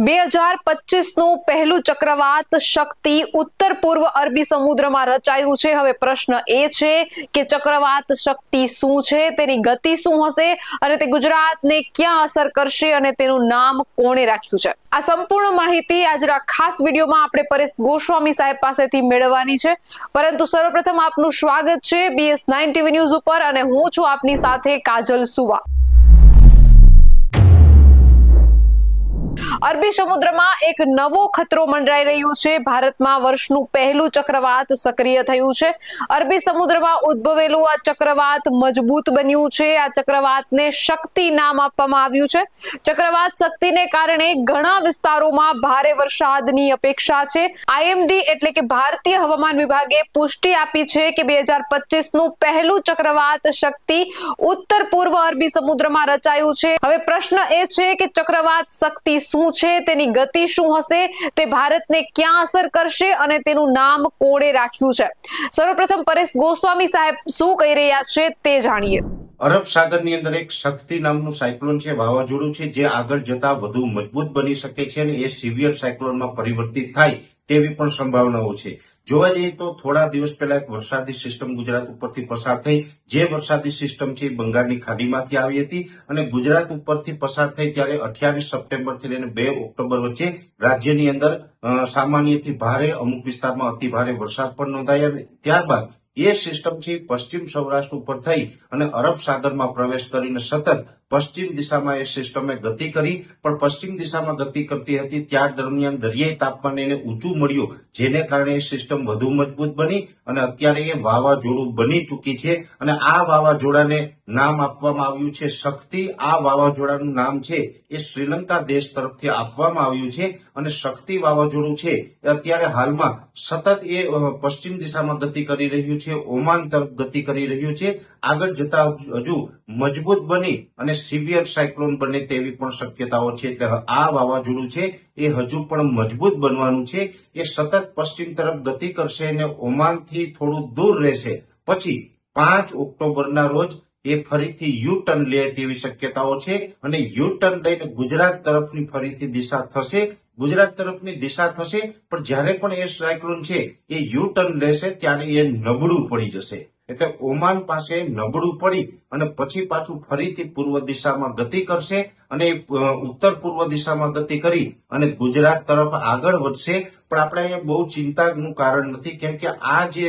બે હજાર પચીસનું પહેલું ચક્રવાત શક્તિ ઉત્તર પૂર્વ અરબી સમુદ્રમાં રચાયું છે. હવે પ્રશ્ન એ છે કે ચક્રવાત શક્તિ શું છે? તેની ગતિ શું હશે? અને તે ગુજરાતને ક્યાં અસર કરશે? અને તેનું નામ કોણે રાખ્યું છે? આ સંપૂર્ણ માહિતી આજના ખાસ વિડીયોમાં આપણે પરેશ ગોસ્વામી સાહેબ પાસેથી મેળવવાની છે. પરંતુ સર્વપ્રથમ આપનું સ્વાગત છે બીએસ નાઇન ટીવી ન્યૂઝ ઉપર અને હું છું આપની સાથે કાજલ સુવા. અરબી સમુદ્રમાં એક નવો ખતરો મંડરાઈ રહ્યો છે. ભારતમાં વર્ષનું પહેલું ચક્રવાત સક્રિય થયું છે. અરબી સમુદ્રમાં ઉદ્ભવેલું આ ચક્રવાત મજબૂત બન્યું છે. આ ચક્રવાતને શક્તિ નામ આપવામાં આવ્યું છે. ચક્રવાત શક્તિને કારણે ઘણા વિસ્તારોમાં ભારે વરસાદની અપેક્ષા છે. આઈએમડી એટલે કે ભારતીય હવામાન વિભાગે પુષ્ટિ આપી છે કે બે હજાર પચીસનું પહેલું ચક્રવાત શક્તિ ઉત્તર પૂર્વ અરબી સમુદ્રમાં રચાયું છે. હવે પ્રશ્ન એ છે કે ચક્રવાત શક્તિ શું છે, તેની ગતિ શું હશે, તે ભારતને ક્યાં અસર કરશે અને તેનું નામ કોણે રાખ્યું છે? સર્વપ્રથમ પરેશ ગોસ્વામી સાહેબ શું કહી રહ્યા છે તે જાણીએ. અરબ સાગરની અંદર એક શક્તિ નામનું સાયક્લોન છે, વાવાઝોડું છે, જે આગળ જતા વધુ મજબૂત બની શકે છે અને એ સિવિયર સાયક્લોનમાં પરિવર્તિત થાય તેવી પણ સંભાવનાઓ છે. જોવા જઈએ તો થોડા દિવસ પહેલા એક વરસાદી સિસ્ટમ ગુજરાત ઉપરથી પસાર થઈ. જે વરસાદી સિસ્ટમ છે બંગાળની ખાડીમાંથી આવી હતી અને ગુજરાત ઉપરથી પસાર થઈ ત્યારે અઠ્યાવીસ સપ્ટેમ્બરથી લઈને બે ઓક્ટોબર વચ્ચે રાજ્યની અંદર સામાન્યથી ભારે, અમુક વિસ્તારમાં અતિ ભારે વરસાદ પણ નોંધાયા ત્યારબાદ એ સિસ્ટમ છે પશ્ચિમ સૌરાષ્ટ્ર ઉપર થઈ અને અરબ સાગરમાં પ્રવેશ કરીને સતત પશ્ચિમ દિશામાં એ સિસ્ટમે ગતિ કરી, પણ પશ્ચિમ દિશામાં ગતિ કરતી હતી ત્યાં દરમિયાન દરિયાઈ તાપમાન એને ઊંચું મળ્યું, જેને કારણે એ સિસ્ટમ વધુ મજબૂત બની અને અત્યારે એ વાવાઝોડું બની ચૂકી છે અને આ વાવાઝોડાને નામ આપવામાં આવ્યું છે શક્તિ. આ વાવાઝોડાનું નામ છે એ શ્રીલંકા દેશ તરફથી આપવામાં આવ્યું છે અને શક્તિ વાવાઝોડું છે એ અત્યારે હાલમાં સતત એ પશ્ચિમ દિશામાં ગતિ કરી રહ્યું છે, ઓમાન તરફ ગતિ કરી રહ્યું છે આગળ જતા હજુ મજબૂત બની અને સિવિયર સાયક્લોન બને તેવી પણ શક્યતાઓ છે. એટલે આ વાવાઝોડું છે એ હજુ પણ મજબૂત બનવાનું છે. એ સતત પશ્ચિમ તરફ ગતિ કરશે અને ઓમાનથી થોડું દૂર રહેશે. પછી પાંચ ઓક્ટોબરના રોજ એ ફરીથી યુ ટર્ન લે તેવી શક્યતાઓ છે અને યુ ટર્ન લઈને ગુજરાત તરફની ફરીથી દિશા થશે. ગુજરાત તરફની દિશા થશે, પણ જ્યારે પણ એ સાયક્લોન છે, એ યુ ટર્ન લેશે, ત્યારે એ નબળું પડી જશે. એટલે ઓમાન પાસે નબળું પડી અને પછી પાછું ફરીથી પૂર્વ દિશામાં ગતિ કરશે અને ઉત્તર પૂર્વ દિશામાં ગતિ કરી અને ગુજરાત તરફ આગળ વધશે પણ આપણે બહુ ચિંતાનું કારણ નથી, કેમ કે આ જે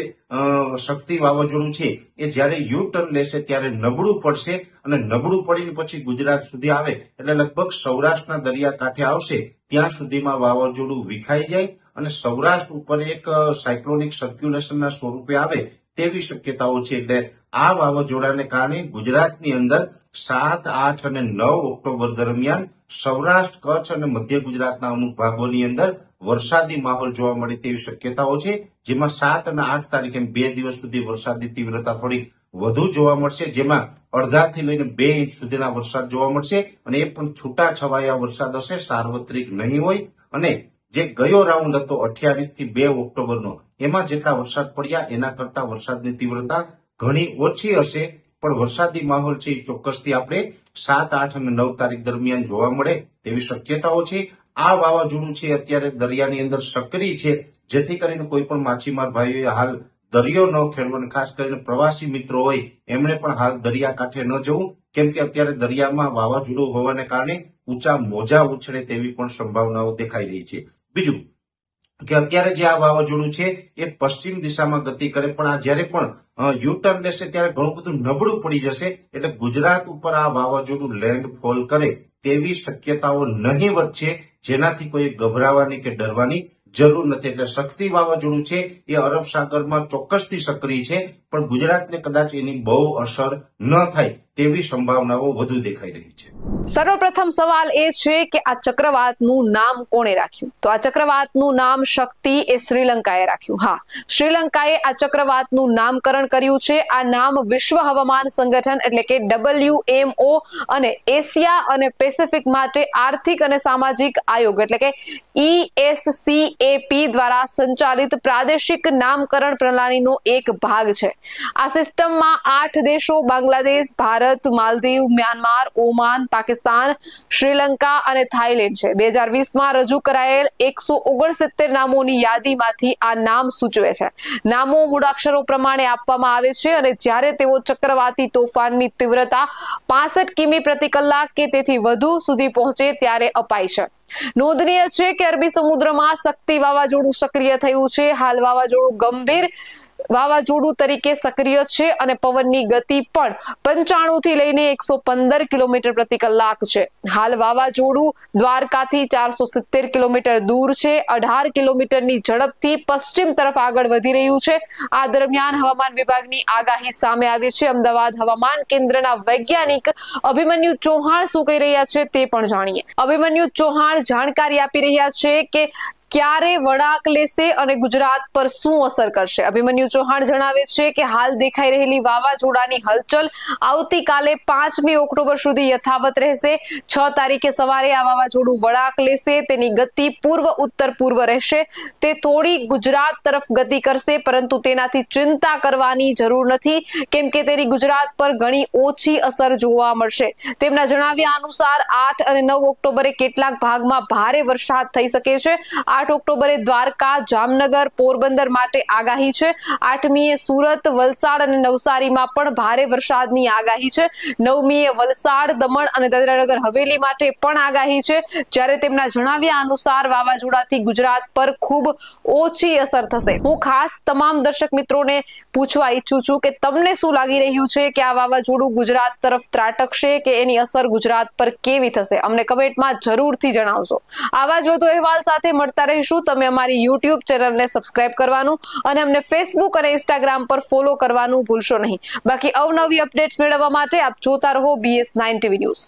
શક્તિ વાવાઝોડું છે, એ જ્યારે યુ ટર્ન લેશે ત્યારે નબળું પડશે અને નબળું પડીને પછી ગુજરાત સુધી આવે, એટલે લગભગ સૌરાષ્ટ્રના દરિયાકાંઠે આવશે, ત્યાં સુધીમાં વાવાઝોડું વિખાઈ જાય અને સૌરાષ્ટ્ર ઉપર એક સાયક્લોનિક સર્ક્યુલેશનના સ્વરૂપે આવે તેવી શક્યતાઓ છે. એટલે આ વાવાઝોડાને કારણે ગુજરાતની અંદર સાત, આઠ અને નવ ઓક્ટોબર દરમિયાન સૌરાષ્ટ્ર, કચ્છ અને મધ્ય ગુજરાતના અમુક ભાગોની અંદર વરસાદી માહોલ જોવા મળે તેવી શક્યતાઓ છે, જેમાં સાત અને આઠ તારીખે બે દિવસ સુધી વરસાદની તીવ્રતા થોડી વધુ જોવા મળશે, જેમાં અડધાથી લઈને બે ઇંચ સુધીના વરસાદ જોવા મળશે અને એ પણ છૂટા છવાયા વરસાદ હશે, સાર્વત્રિક નહીં હોય. અને જે ગયો રાઉન્ડ હતો અઠ્યાવીસથી બે ઓક્ટોબરનો, એમાં જેટલા વરસાદ પડ્યા એના કરતા વરસાદની તીવ્રતા ઘણી ઓછી હશે પણ વરસાદી માહોલ છે એ ચોક્કસથી આપણે સાત, આઠ અને નવ તારીખ દરમિયાન જોવા મળે તેવી શક્યતાઓ છે. આ વાવાઝોડું છે અત્યારે દરિયાની અંદર સક્રિય છે. જેથી કરીને કોઈ પણ માછીમાર ભાઈઓએ હાલ દરિયો ન ખેડવો અને ખાસ કરીને પ્રવાસી મિત્રો હોય, એમણે પણ હાલ દરિયા કાંઠે ન જવું, કેમ કે અત્યારે દરિયામાં વાવાઝોડું હોવાને કારણે ઊંચા મોજા ઉછળે તેવી પણ સંભાવનાઓ દેખાઈ રહી છે. બીજું, કે અત્યારે જે આ વાવાઝોડું છે એ પશ્ચિમ દિશામાં ગતિ કરે, પણ આ જ્યારે પણ યુ ટર્ન લેશે ત્યારે ઘણું બધું નબળું પડી જશે એટલે ગુજરાત ઉપર આ વાવાઝોડું લેન્ડફોલ કરે તેવી શક્યતાઓ નહીવત છે જેનાથી કોઈ ગભરાવાની કે ડરવાની જરૂર નથી. એટલે શક્તિ વાવાઝોડું છે એ અરબ સાગરમાં ચોક્કસથી સક્રિય છે. પણ ગુજરાતને કદાચ એની બહુ અસર ન થાય તેવી સંભાવનાઓ વધુ દેખાઈ રહી છે. સર્વપ્રથમ સવાલ એ છે કે આ ચક્રવાતનું નામ કોણે રાખ્યું? તો આ ચક્રવાતનું નામ શક્તિ એ શ્રીલંકાએ રાખ્યું. હા, શ્રીલંકાએ આ ચક્રવાતનું નામકરણ કર્યું છે. આ નામ વિશ્વ હવામાન સંગઠન એટલે કે ડબલ્યુએમઓ અને એશિયા અને પેસિફિક માટે આર્થિક અને સામાજિક આયોગ એટલે કે ઈએસસીએપી દ્વારા સંચાલિત પ્રાદેશિક નામકરણ પ્રણાલીનો એક ભાગ છે. આ સિસ્ટમમાં આઠ દેશો, બાંગ્લાદેશ, ભારત, માલદીવ, મ્યાનમાર, ઓમાન, પાકિસ્તાન, શ્રીલંકા અને થાઇલેન્ડ છે. બે હજાર વીસમાં રજૂ કરાયેલ એકસો ઓગણસિત્તેર નામોની યાદીમાંથી આ નામ સૂચવે છે. નામો મૂળાક્ષરો પ્રમાણે આપવામાં આવે છે અને જ્યારે તેઓ ચક્રવાતી તોફાનની તીવ્રતા પાસઠ કિમી પ્રતિ કલાક કે તેથી વધુ સુધી પહોંચે ત્યારે અપાય છે. નોંધનીય છે કે અરબી સમુદ્રમાં શક્તિ વાવાઝોડું સક્રિય થયું છે. હાલ વાવાઝોડું ગંભીર વાવાઝોડું તરીકે સક્રિય છે અને પવનની ગતિ પણ પંચાણું થી લઈને એકસો પંદર કિલોમીટર પ્રતિ કલાક છે. હાલ વાવાઝોડું દ્વારકાથી ચારસો સિત્તેર કિલોમીટર દૂર છે. અઢાર કિલોમીટરની ઝડપથી પશ્ચિમ તરફ આગળ વધી રહ્યું છે. આ દરમિયાન હવામાન વિભાગની આગાહી સામે આવી છે. અમદાવાદ હવામાન કેન્દ્રના વૈજ્ઞાનિક અભિમન્યુ ચૌહાણ શું કહી રહ્યા છે તે પણ જાણીએ. અભિમન્યુ ચૌહાણ જાણકારી આપી રહ્યા છે કે ક્યારે વળાંક લેશે અને ગુજરાત પર શું અસર કરશે? અભિમન્યુ ચૌહાણ જણાવે છે કે હાલ દેખાઈ રહેલી વાવાઝોડાની હલચલ આવતીકાલે પાંચમી ઓક્ટોબર સુધી યથાવત રહેશે. છ તારીખે સવારે આ વાવાઝોડું વળાંક લેશે. તેની ગતિ પૂર્વ ઉત્તર પૂર્વ રહેશે. તે થોડી ગુજરાત તરફ ગતિ કરશે, પરંતુ તેનાથી ચિંતા કરવાની જરૂર નથી. કેમ કે તેની ગુજરાત પર ઘણી ઓછી અસર જોવા મળશે. તેમના જણાવ્યા અનુસાર આઠ અને નવ ઓક્ટોબરે કેટલાક ભાગમાં ભારે વરસાદ થઈ શકે છે. આઠ ઓક્ટોબરે દ્વારકા, જામનગર, પોરબંદર માટે આગાહી છે. આઠમીએ સુરત, વલસાડ અને નવસારીમાં પણ ભારે વરસાદની આગાહી છે. નવમીએ વલસાડ, દમણ અને દાદરાનગર હવેલી માટે પણ આગાહી છે. જ્યારે તેમના જણાવ્યા અનુસાર વાવાઝોડાથી ગુજરાત પર ખૂબ ઓછી અસર થશે. હું ખાસ તમામ દર્શક મિત્રોને પૂછવા ઈચ્છું છું કે તમને શું લાગી રહ્યું છે કે આ વાવાઝોડું ગુજરાત તરફ ત્રાટકશે કે એની અસર ગુજરાત પર કેવી થશે? અમને કમેન્ટમાં જરૂરથી જણાવશો આવા જ વધુ અહેવાલ સાથે મળતા રહીશું. તમે અમારી યુટ્યુબ ચેનલને સબસ્ક્રાઇબ કરવાનું અને અમને ફેસબુક અને ઇન્સ્ટાગ્રામ પર ફોલો કરવાનું ભૂલશો નહીં. બાકી અવનવી અપડેટ્સ મેળવવા માટે આપ જોતા રહો બીએસ નાઇન ટીવી ન્યૂઝ